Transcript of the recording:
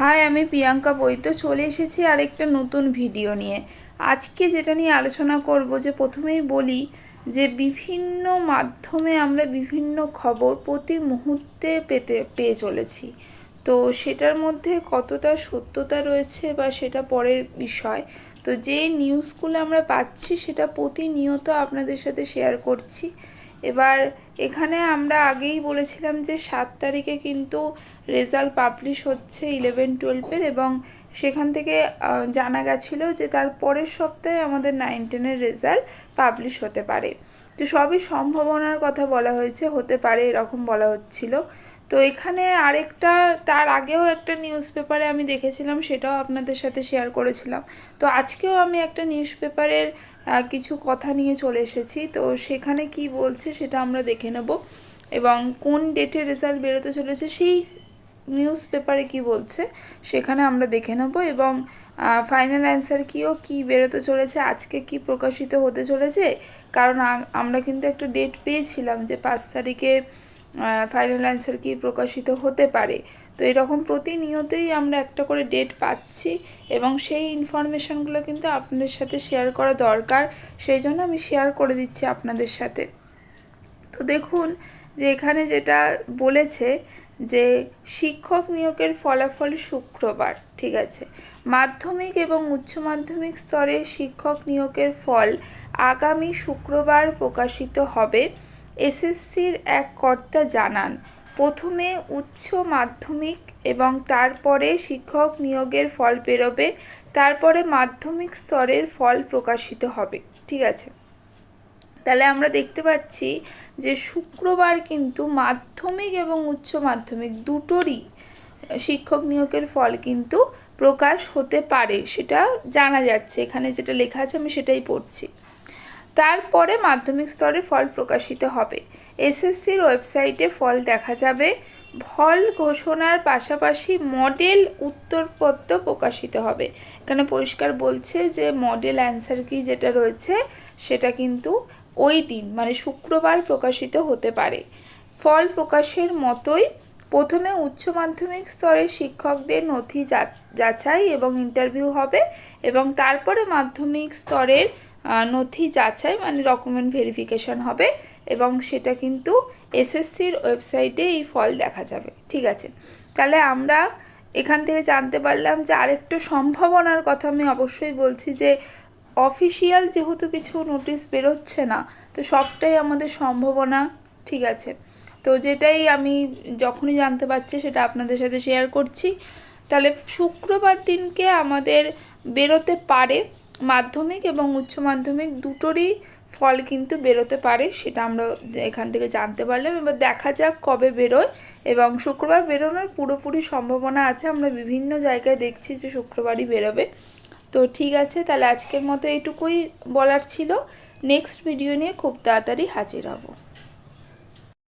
High, আমি প্রিয়াঙ্কা বৈদ্য চলে এসেছি আরেকটা নতুন ভিডিও নিয়ে। আজকে যেটা নিয়ে আলোচনা করব, যে প্রথমেই বলি যে বিভিন্ন মাধ্যমে আমরা বিভিন্ন খবর প্রতি মুহূর্তে পেতে, পেয়ে চলেছি। তো সেটার মধ্যে কতটা সত্যতা রয়েছে বা সেটা পরের বিষয়। তো যে নিউজগুলো আমরা পাচ্ছি, সেটা প্রতিনিয়ত আপনাদের সাথে শেয়ার করছি। এবার এখানে আমরা আগেই বলেছিলাম যে সাত তারিখে কিন্তু রেজাল্ট পাবলিশ হচ্ছে ইলেভেন টুয়েলভের এবং সেখান থেকে জানা গেছিল যে তার পরের সপ্তাহে আমাদের নাইন টেনের রেজাল্ট পাবলিশ হতে পারে। তো সবই সম্ভাবনার কথা বলা হয়েছে, হতে পারে এরকম বলা হচ্ছিল। তো এখানে আরেকটা, তার আগেও একটা নিউজ পেপারে আমি দেখেছিলাম, সেটাও আপনাদের সাথে শেয়ার করেছিলাম। তো আজকেও আমি একটা নিউজ পেপারের কিছু কথা নিয়ে চলে এসেছি। তো সেখানে কি বলছে সেটা আমরা দেখে নেব। এবং কোন ডেটে রেজাল্ট বেরোতে চলেছে, সেই নিউজ পেপারে কী বলছে, সেখানে আমরা দেখে নেব। এবং ফাইনাল অ্যান্সার কিও, কি বেরোতে চলেছে, আজকে কি প্রকাশিত হতে চলেছে, কারণ আমরা কিন্তু একটা ডেট পেয়েছিলাম যে পাঁচ তারিখে ফাইনাল অ্যান্সার কি প্রকাশিত হতে পারে? তো এরকম প্রতিনিয়তই আমরা একটা করে ডেট পাচ্ছি এবং সেই ইনফরমেশনগুলো কিন্তু আপনাদের সাথে শেয়ার করা দরকার। সেই জন্য আমি শেয়ার করে দিচ্ছি আপনাদের সাথে। তো দেখুন যে এখানে যেটা বলেছে যে শিক্ষক নিয়োগের ফলাফল শুক্রবার, ঠিক আছে? মাধ্যমিক এবং উচ্চ মাধ্যমিক স্তরে শিক্ষক নিয়োগের ফল আগামী শুক্রবার প্রকাশিত হবে। এসএসসির এক কর্তা জানান, প্রথমে উচ্চ মাধ্যমিক এবং তারপরে শিক্ষক নিয়োগের ফল বেরোবে তারপরে মাধ্যমিক স্তরের ফল প্রকাশিত হবে। ঠিক আছে? তাহলে আমরা দেখতে পাচ্ছি যে শুক্রবার কিন্তু মাধ্যমিক এবং উচ্চ মাধ্যমিক দুটোরই শিক্ষক নিয়োগের ফল কিন্তু প্রকাশ হতে পারে, সেটা জানা যাচ্ছে। এখানে যেটা লেখা আছে আমি সেটাই পড়ছি। তারপরে মাধ্যমিক স্তরে ফল প্রকাশিত হবে। এসএসসির ওয়েবসাইটে ফল দেখা যাবে। ফল ঘোষণার পাশাপাশি মডেল উত্তরপত্র প্রকাশিত হবে। এখানে পরিষ্কার বলছে যে, মডেল অ্যান্সার কি যেটা রয়েছে, সেটা কিন্তু ওই দিন মানে শুক্রবার প্রকাশিত হতে পারে। ফল প্রকাশের মতোই প্রথমে উচ্চ মাধ্যমিক স্তরের শিক্ষকদের নথি যাচাই এবং ইন্টারভিউ হবে এবং তারপরে মাধ্যমিক স্তরের নথি যাচাই মানে ডকুমেন্ট ভেরিফিকেশন হবে এবং সেটা কিন্তু এসএসসির ওয়েবসাইটে এই ফল দেখা যাবে, ঠিক আছে? তাহলে আমরা এখান থেকে জানতে পারলাম যে আরেকটু সম্ভাবনার কথা আমি অবশ্যই বলছি যে অফিসিয়াল যেহেতু কিছু নোটিশ বেরোচ্ছে না, তো সবটাই আমাদের সম্ভাবনা, ঠিক আছে? তো যেটাই আমি যখনই জানতে পারছি সেটা আপনাদের সাথে শেয়ার করছি। তাহলে শুক্রবার দিনকে আমাদের বেরোতে পারে মাধ্যমিক এবং উচ্চ মাধ্যমিক দুটোরই ফল কিন্তু বেরোতে পারে, সেটা আমরা এখান থেকে জানতে পারলাম। এবার দেখা যাক কবে বেরোয় এবং শুক্রবার বেরোনোর পুরোপুরি সম্ভাবনা আছে। আমরা বিভিন্ন জায়গায় দেখছি যে শুক্রবারই বেরোবে। তো ঠিক আছে, তাহলে আজকের মতো এটুকুই বলার ছিল। নেক্সট ভিডিও নিয়ে খুব তাড়াতাড়ি হাজির হব।